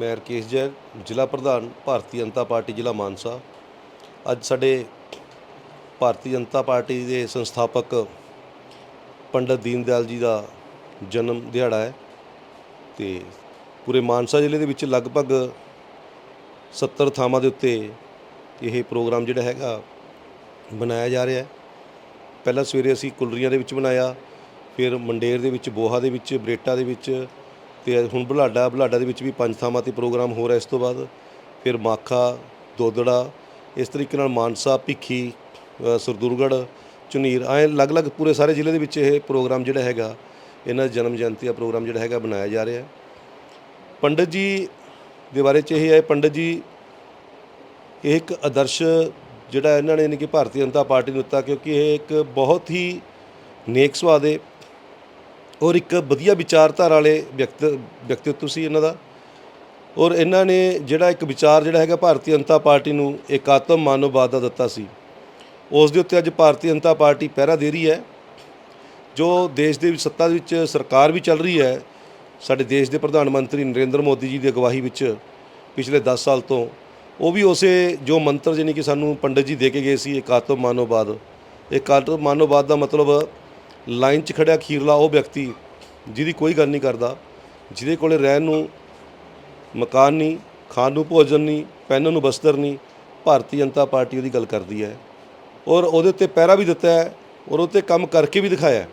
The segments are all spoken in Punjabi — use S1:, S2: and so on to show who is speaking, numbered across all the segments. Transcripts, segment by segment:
S1: ਮੈਂ ਰਕੇਸ਼ ਜੈਨ ਜ਼ਿਲ੍ਹਾ ਪ੍ਰਧਾਨ, ਭਾਰਤੀ ਜਨਤਾ ਪਾਰਟੀ, ਜ਼ਿਲ੍ਹਾ ਮਾਨਸਾ। ਅੱਜ ਸਾਡੇ ਭਾਰਤੀ ਜਨਤਾ ਪਾਰਟੀ ਦੇ ਸੰਸਥਾਪਕ ਪੰਡਤ ਦੀਨ ਦਿਆਲ ਜੀ ਦਾ ਜਨਮ ਦਿਹਾੜਾ ਹੈ ਤੇ ਪੂਰੇ ਮਾਨਸਾ ਜ਼ਿਲ੍ਹੇ ਦੇ ਵਿੱਚ ਲਗਭਗ 70 ਥਾਵਾਂ ਦੇ ਉੱਤੇ ਇਹ ਪ੍ਰੋਗਰਾਮ ਜਿਹੜਾ ਹੈਗਾ ਬਣਾਇਆ ਜਾ ਰਿਹਾ ਹੈ। ਪਹਿਲਾਂ ਸਵੇਰੇ ਅਸੀਂ ਕੁਲਰੀਆਂ ਦੇ ਵਿੱਚ ਬਣਾਇਆ, ਫਿਰ ਮੰਡੇਰ ਦੇ ਵਿੱਚ, ਬੋਹਾ ਦੇ ਵਿੱਚ, ਬਰੇਟਾ ਦੇ ਵਿੱਚ ਤੇ ਹੁਣ ਬੁਲਾਡਾ ਬੁਢਲਾਡਾ ਦੇ ਵਿੱਚ ਵੀ ਪੰਜ ਥਾਵਾਂ ਤੇ ਪ੍ਰੋਗਰਾਮ ਹੋ ਰਿਹਾ ਇਸ ਤੋਂ ਬਾਅਦ। ਫਿਰ ਮਾਖਾ ਦੋਦੜਾ ਇਸ ਤਰੀਕੇ ਨਾਲ ਮਾਨਸਾ ਭਿੱਖੀ ਅ, ਸਰਦੂਲਗੜ੍ਹ ਝੁਨੀਰ ਅਲੱਗ-ਅਲੱਗ ਪੂਰੇ ਸਾਰੇ ਜ਼ਿਲ੍ਹੇ ਦੇ ਵਿੱਚ ਇਹ ਪ੍ਰੋਗਰਾਮ ਜਿਹੜਾ ਹੈਗਾ ਇਹਨਾਂ ਜਨਮ ਜਯੰਤੀ ਦਾ ਪ੍ਰੋਗਰਾਮ ਜਿਹੜਾ ਹੈਗਾ ਬਣਾਇਆ ਜਾ ਰਿਹਾ। ਹੈ ਪੰਡਤ ਜੀ ਦੇ ਬਾਰੇ ਚ ਇਹ ਹੈ ਪੰਡਤ ਜੀ ਇਹ ਇੱਕ ਆਦਰਸ਼ ਜਿਹੜਾ ਇਹਨਾਂ ਨੇ ਯਾਨੀ ਕਿ ਭਾਰਤੀ ਜਨਤਾ ਪਾਰਟੀ ਨੂੰ ਦਿੱਤਾ ਕਿਉਂਕਿ ਇਹ ਇੱਕ ਬਹੁਤ ਹੀ ਨੇਕ ਸੁਭਾਅ ਦੇ ਔਰ ਇੱਕ ਵਧੀਆ ਵਿਚਾਰਧਾਰਾ ਵਾਲੇ ਵਿਅਕਤ, ਵਿਅਕਤੀਤਵ ਸੀ ਇਹਨਾਂ ਦਾ। ਔਰ ਇਹਨਾਂ ਨੇ ਜਿਹੜਾ ਇੱਕ ਵਿਚਾਰ ਜਿਹੜਾ ਹੈਗਾ ਭਾਰਤੀ ਜਨਤਾ ਪਾਰਟੀ ਨੂੰ ਇਕਾਤਮ ਮਾਨਵਵਾਦ ਦਾ ਦਿੱਤਾ ਸੀ। ਉਸ ਦੇ ਉੱਤੇ ਅੱਜ ਭਾਰਤੀ ਜਨਤਾ ਪਾਰਟੀ ਪਹਿਰਾ ਦੇ ਰਹੀ ਹੈ। ਜੋ ਦੇਸ਼ ਦੇ ਵਿੱਚ ਸੱਤਾ ਦੇ ਵਿੱਚ ਸਰਕਾਰ ਵੀ ਚੱਲ ਰਹੀ ਹੈ, ਸਾਡੇ ਦੇਸ਼ ਦੇ ਪ੍ਰਧਾਨ ਮੰਤਰੀ ਨਰਿੰਦਰ ਮੋਦੀ ਜੀ ਦੀ ਅਗਵਾਈ ਵਿੱਚ ਪਿਛਲੇ 10 ਸਾਲ ਤੋਂ, ਉਹ ਵੀ ਉਸੇ ਜੋ ਮੰਤਰ ਜਿਹਨੇ ਕਿ ਸਾਨੂੰ ਪੰਡਤ ਜੀ ਦੇ ਕੇ ਗਏ ਸੀ ਇਕਾਤਮ ਮਾਨਵਵਾਦ। ਇਕਾਤਮ ਮਾਨਵਵਾਦ ਦਾ ਮਤਲਬ ਲਾਈਨ 'ਚ ਖੜਿਆ ਖੀਰਲਾ ਉਹ ਵਿਅਕਤੀ ਜਿਹਦੀ ਕੋਈ ਗੱਲ ਨਹੀਂ ਕਰਦਾ, ਜਿਹਦੇ ਕੋਲੇ ਰਹਿਣ ਨੂੰ ਮਕਾਨ ਨਹੀਂ, ਖਾਣ ਨੂੰ ਭੋਜਨ ਨਹੀਂ, ਪਹਿਨਣ ਨੂੰ ਬਸਤਰ ਨਹੀਂ, ਭਾਰਤੀ ਜਨਤਾ ਪਾਰਟੀ ਉਹਦੀ ਗੱਲ ਕਰਦੀ ਹੈ। ਔਰ ਉਹਦੇ ਉੱਤੇ ਪਹਿਰਾ ਵੀ ਦਿੱਤਾ ਹੈ ਔਰ ਉਹਤੇ ਕੰਮ ਕਰਕੇ ਵੀ ਦਿਖਾਇਆ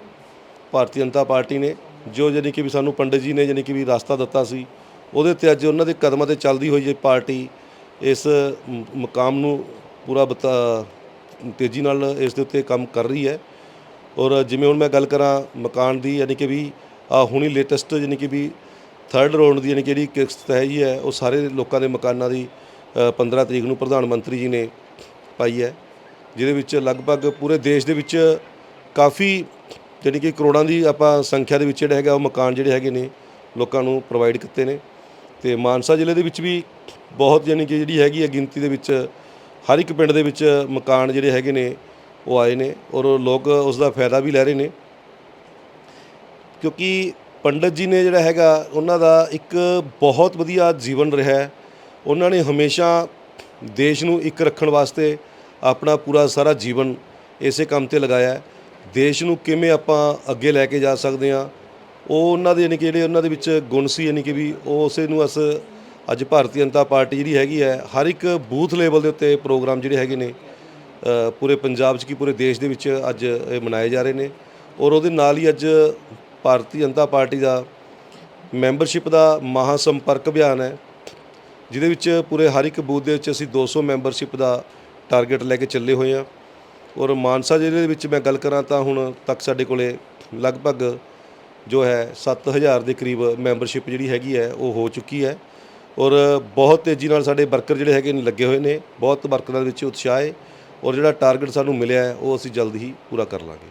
S1: ਭਾਰਤੀ ਜਨਤਾ ਪਾਰਟੀ ਨੇ ਜੋ ਜਾਣੀ ਕਿ ਵੀ ਸਾਨੂੰ ਪੰਡਤ ਜੀ ਨੇ ਜਾਣੀ ਕਿ ਵੀ ਰਸਤਾ ਦਿੱਤਾ ਸੀ, ਉਹਦੇ ਤੇ ਅੱਜ ਉਹਨਾਂ ਦੇ ਕਦਮਾਂ ਤੇ ਚੱਲਦੀ ਹੋਈ ਇਹ ਪਾਰਟੀ ਇਸ ਮ- ਮੁਕਾਮ ਨੂੰ ਪੂਰਾ ਬਤਾ, ਤੇਜ਼ੀ ਨਾਲ ਇਸ ਦੇ ਉੱਤੇ ਕੰਮ ਕਰ ਰਹੀ ਹੈ। ਔਰ ਜਿਵੇਂ ਹੁਣ ਮੈਂ ਗੱਲ ਕਰਾਂ ਮਕਾਨ ਦੀ ਯਾਨੀ ਕਿ ਵੀ ਆ ਹੁਣੀ ਲੇਟੈਸਟ ਯਾਨੀ ਕਿ ਵੀ ਥਰਡ ਰਾਉਂਡ ਦੀ ਯਾਨੀ ਕਿ ਜਿਹੜੀ ਕਿਸ਼ਤ ਹੈਗੀ ਹੈ ਉਹ ਸਾਰੇ ਲੋਕਾਂ ਦੇ ਮਕਾਨਾਂ ਦੀ ਅ, 15 ਤਰੀਕ ਨੂੰ ਪ੍ਰਧਾਨ ਮੰਤਰੀ ਜੀ ਨੇ ਪਾਈ ਹੈ ਜਿਹਦੇ ਵਿੱਚ ਲਗਭਗ ਪੂਰੇ ਦੇਸ਼ ਦੇ ਵਿੱਚ ਕਾਫੀ ਜਿਹੜੀ ਕਿ ਕਰੋੜਾਂ ਦੀ ਆਪਾਂ ਸੰਖਿਆ ਦੇ ਵਿੱਚ ਜਿਹੜਾ ਹੈਗਾ ਉਹ ਮਕਾਨ ਜਿਹੜੇ ਹੈਗੇ ਨੇ ਲੋਕਾਂ ਨੂੰ ਪ੍ਰੋਵਾਈਡ ਕੀਤੇ ਨੇ। ਤੇ ਮਾਨਸਾ ਜ਼ਿਲ੍ਹੇ ਦੇ ਵਿੱਚ ਵੀ ਬਹੁਤ ਯਾਨੀ ਕਿ ਜਿਹੜੀ ਹੈਗੀ ਹੈ ਗਿਣਤੀ ਦੇ ਵਿੱਚ ਹਰ ਇੱਕ ਪਿੰਡ ਦੇ ਵਿੱਚ ਮਕਾਨ ਜਿਹੜੇ ਹੈਗੇ ਨੇ ਉਹ ਆਏ ਨੇ ਔਰ ਲੋਕ ਉਸ ਦਾ ਫਾਇਦਾ ਵੀ ਲੈ ਰਹੇ ਨੇ। ਕਿਉਂਕਿ ਪੰਡਤ ਜੀ ਨੇ ਜਿਹੜਾ ਹੈਗਾ, ਉਹਨਾਂ ਦਾ ਇੱਕ ਬਹੁਤ ਵਧੀਆ ਜੀਵਨ ਰਿਹਾ ਉਹਨਾਂ ਨੇ ਹਮੇਸ਼ਾ ਦੇਸ਼ ਨੂੰ ਇੱਕ ਰੱਖਣ ਵਾਸਤੇ ਆਪਣਾ ਪੂਰਾ ਸਾਰਾ ਜੀਵਨ ਇਸੇ ਕੰਮ ਤੇ ਲਗਾਇਆ ਦੇਸ਼ ਨੂੰ ਕਿਵੇਂ ਆਪਾਂ ਅੱਗੇ ਲੈ ਕੇ ਜਾ ਸਕਦੇ ਹਾਂ, ਉਹ ਉਹਨਾਂ ਦੇ ਯਾਨੀ ਕਿ ਜਿਹੜੇ ਉਹਨਾਂ ਦੇ ਵਿੱਚ ਗੁਣ ਸੀ, ਯਾਨੀ ਕਿ ਵੀ ਉਹ ਉਸੇ ਨੂੰ ਅਸ ਅੱਜ ਭਾਰਤੀ ਜਨਤਾ ਪਾਰਟੀ ਜਿਹੜੀ ਹੈਗੀ ਹੈ, ਹਰ ਇੱਕ ਬੂਥ ਲੈਵਲ ਦੇ ਉੱਤੇ ਪ੍ਰੋਗਰਾਮ ਜਿਹੜੇ ਹੈਗੇ ਨੇ ਪੂਰੇ ਪੰਜਾਬ 'ਚ ਕੀ ਪੂਰੇ ਦੇਸ਼ ਦੇ ਵਿੱਚ ਅੱਜ ਇਹ ਮਨਾਏ ਜਾ ਰਹੇ ਨੇ। ਔਰ ਉਹਦੇ ਨਾਲ ਹੀ ਅੱਜ ਭਾਰਤੀ ਜਨਤਾ ਪਾਰਟੀ ਦਾ ਮੈਂਬਰਸ਼ਿਪ ਦਾ ਮਹਾ ਸੰਪਰਕ ਅਭਿਆਨ ਹੈ, ਜਿਹਦੇ ਵਿੱਚ ਪੂਰੇ ਹਰ ਇੱਕ ਬੂਥ ਦੇ ਵਿੱਚ ਅਸੀਂ 200 ਮੈਂਬਰਸ਼ਿਪ ਦਾ ਟਾਰਗੇਟ ਲੈ ਕੇ ਚੱਲੇ ਹੋਏ ਹਾਂ। ਔਰ ਮਾਨਸਾ ਜ਼ਿਲ੍ਹੇ ਦੇ ਵਿੱਚ ਮੈਂ ਗੱਲ ਕਰਾਂ ਤਾਂ ਹੁਣ ਤੱਕ ਸਾਡੇ ਕੋਲੇ ਲਗਭਗ ਜੋ ਹੈ 7000 ਦੇ ਕਰੀਬ ਮੈਂਬਰਸ਼ਿਪ ਜਿਹੜੀ ਹੈਗੀ ਹੈ, ਉਹ ਹੋ ਚੁੱਕੀ ਹੈ। ਔਰ ਬਹੁਤ ਤੇਜ਼ੀ ਨਾਲ ਸਾਡੇ ਵਰਕਰ ਜਿਹੜੇ ਹੈਗੇ ਨੇ ਲੱਗੇ ਹੋਏ ਨੇ, ਬਹੁਤ ਵਰਕਰਾਂ ਦੇ ਵਿੱਚ ਉਤਸ਼ਾਹ ਹੈ। ਔਰ ਜਿਹੜਾ ਟਾਰਗੇਟ ਸਾਨੂੰ ਮਿਲਿਆ ਹੈ, ਉਹ ਅਸੀਂ ਜਲਦ ਹੀ ਪੂਰਾ ਕਰ ਲਾਂਗੇ।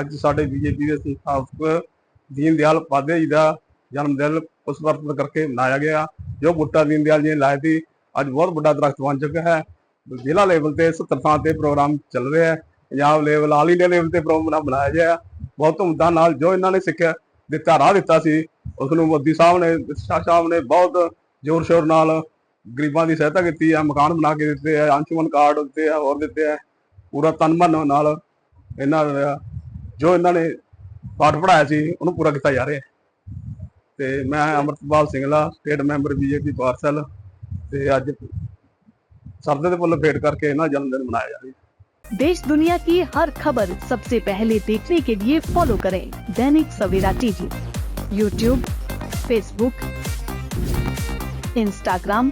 S2: ਅੱਜ ਸਾਡੇ ਬੀਜੇਪੀ ਦੇ ਸੰਸਥਾਪਕ ਦੀਨ ਦਿਆਲ ਉਪਾਧਿਆਏ ਜੀ ਦਾ ਜਨਮ ਦਿਨ ਉਸ ਵਰਤ ਕਰਕੇ ਮਨਾਇਆ ਗਿਆ। ਜੋ ਬੁੱਟਾ ਦੀਨ ਦਿਆਲ ਜੀ ਨੇ ਲਾਇਆ ਸੀ, ਅੱਜ ਬਹੁਤ ਵੱਡਾ ਦਰਖਤ ਬਣ ਚੁੱਕਾ ਹੈ। ਜ਼ਿਲ੍ਹਾ ਲੈਵਲ ਤੇ 70 ਥਾਂ ਤੇ ਪ੍ਰੋਗਰਾਮ ਚੱਲ ਰਿਹਾ ਹੈ। Punjab level all India level ਤੇ ਪ੍ਰੋਗਰਾਮ ਬਣਾਇਆ ਗਿਆ ਹੈ। ਬਹੁਤ ਧੂਮਧਾਮ ਨਾਲ ਜੋ ਇਹਨਾਂ ਨੇ ਸਿੱਖਿਆ ਦਿੱਤਾ, ਰਾਹ ਦਿੱਤਾ ਸੀ ਉਸ ਨੂੰ ਮੋਦੀ ਸਾਹਿਬ ਨੇ, ਸ਼ਾਹ ਸਾਹਿਬ ਨੇ ਬਹੁਤ ਜ਼ੋਰ ਸ਼ੋਰ ਨਾਲ ਗਰੀਬਾਂ ਦੀ ਸਹਾਇਤਾ ਕੀਤੀ ਹੈ ਮਕਾਨ ਬਣਾ ਕੇ ਦਿੱਤੇ ਹੈ ਅੰਸ਼ੁਮਨ ਕਾਰਡ ਦਿੱਤੇ ਆ ਹੋਰ ਦਿੱਤੇ ਆ ਪੂਰਾ ਤਨ ਮਨ ਨਾਲ ਇਹਨਾਂ ਦਾ ਜੋ ਇਹਨਾਂ ਨੇ ਪਾਠ ਪੜਾਇਆ ਸੀ ਉਹਨੂੰ ਪੂਰਾ ਕੀਤਾ ਜਾ ਰਿਹਾ ਹੈ ਤੇ ਮੈਂ Amritpal Singla state member BJP parcel ਤੇ ਅੱਜ ਸਰਦੇ ਦੇ ਫੁੱਲ ਫੇਟ ਕਰਕੇ ਇਹਨਾਂ ਦਾ ਜਨਮ ਦਿਨ ਮਨਾਇਆ ਜਾ ਰਿਹਾ ਹੈ
S3: देश दुनिया की हर खबर सबसे पहले देखने के लिए फॉलो करें Dainik Savera TV YouTube Facebook Instagram